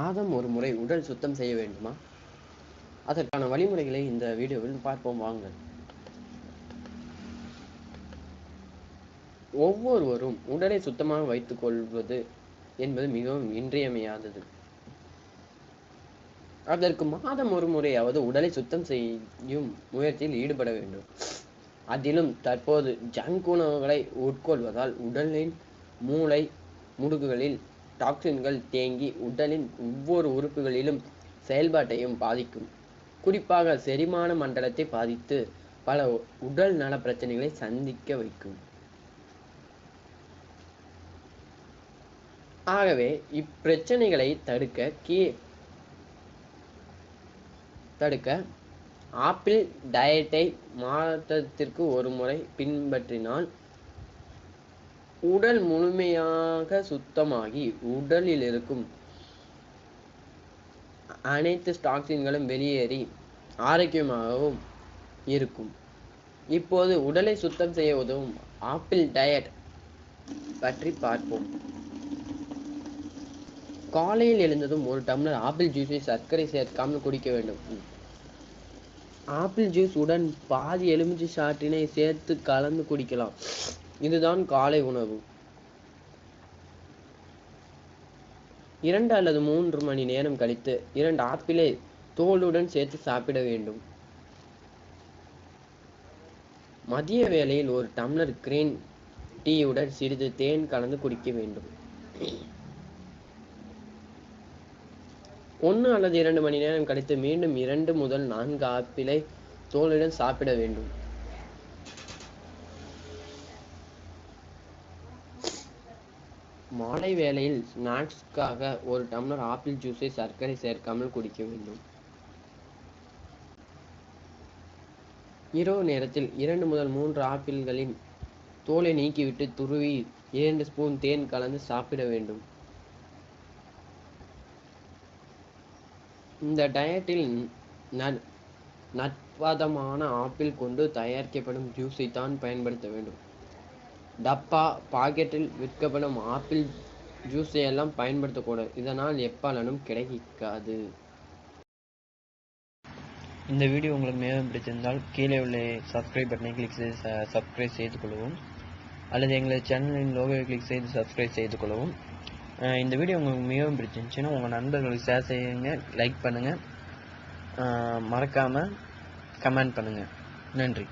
மாதம் ஒரு முறை உடல் சுத்தம் செய்ய வேண்டுமா? அதற்கான வழிமுறைகளை இந்த வீடியோவில் பார்ப்போம் வாங்க. ஒவ்வொருவரும் உடலை சுத்தமாக வைத்துக் கொள்வது என்பது மிகவும் இன்றியமையாதது. அதற்கு மாதம் ஒரு முறையாவது உடலை சுத்தம் செய்யும் முயற்சியில் ஈடுபட வேண்டும். அதிலும் தற்போது ஜங்க் உணவுகளை உட்கொள்வதால் உடலின் மூளை முடுக்குகளில் டாக்சின்கள் தேங்கி உடலின் ஒவ்வொரு உறுப்புகளிலும் செயல்பாட்டையும் பாதிக்கும். குறிப்பாக செரிமான மண்டலத்தை பாதித்து பல உடல் நல பிரச்சனைகளை சந்திக்க வைக்கும். ஆகவே இப்பிரச்சனைகளை தடுக்க கீ தடுக்க ஆப்பிள் டயட்டை மாதத்திற்கு ஒரு முறை பின்பற்றினால் உடல் முழுமையாக சுத்தமாகி உடலில் இருக்கும் அனைத்து ஸ்டாக்சின்களும் வெளியேறி ஆரோக்கியமாகவும் இருக்கும். இப்போது உடலை சுத்தம் செய்ய உதவும் ஆப்பிள் டயட் பற்றி பார்ப்போம். காலையில் எழுந்ததும் ஒரு டம்ளர் ஆப்பிள் ஜூஸை சர்க்கரை சேர்க்காமல் குடிக்க வேண்டும். ஆப்பிள் ஜூஸ் உடன் பாதி எலுமிச்சை சாற்றினை சேர்த்து கலந்து குடிக்கலாம். இதுதான் காலை உணவு. இரண்டு அல்லது மூன்று மணி நேரம் கழித்து இரண்டு ஆப்பிளை தோலுடன் சேர்த்து சாப்பிட வேண்டும். மதிய வேளையில் ஒரு டம்ளர் கிரீன் டீயுடன் சிறிது தேன் கலந்து குடிக்க வேண்டும். ஒன்று அல்லது இரண்டு மணி நேரம் கழித்து மீண்டும் இரண்டு முதல் நான்கு ஆப்பிளை தோலுடன் சாப்பிட வேண்டும். மாலை வேளையில் ஸ்நாக்ஸ்க்காக ஒரு டம்ளர் ஆப்பிள் ஜூஸை சர்க்கரை சேர்க்காமல் குடிக்க வேண்டும். இரவு நேரத்தில் இரண்டு முதல் மூன்று ஆப்பிள்களின் தோலை நீக்கிவிட்டு துருவி இரண்டு ஸ்பூன் தேன் கலந்து சாப்பிட வேண்டும். இந்த டயட்டில் நட்பதமான ஆப்பிள் கொண்டு தயாரிக்கப்படும் ஜூஸை தான் பயன்படுத்த வேண்டும். டப்பா பாக்கெட்டில் விற்கப்படும் ஆப்பிள் ஜூஸை எல்லாம் பயன்படுத்தக்கூடாது. இதனால் எப்பலனும் கிடைக்காது. இந்த வீடியோ உங்களுக்கு மிகவும் பிடிச்சிருந்தால் கீழே உள்ள சப்ஸ்கிரைப் பட்டனை கிளிக் செய்து சப்ஸ்கிரைப் செய்து கொள்ளவும். அல்லது எங்களது சேனலின் லோகோவை கிளிக் செய்து சப்ஸ்கிரைப் செய்து கொள்ளவும். இந்த வீடியோ உங்களுக்கு மிகவும் பிடிச்சிருந்துச்சுன்னா உங்கள் நண்பர்களுக்கு ஷேர் செய்யுங்க லைக் பண்ணுங்கள் மறக்காமல் கமெண்ட் பண்ணுங்கள் நன்றி.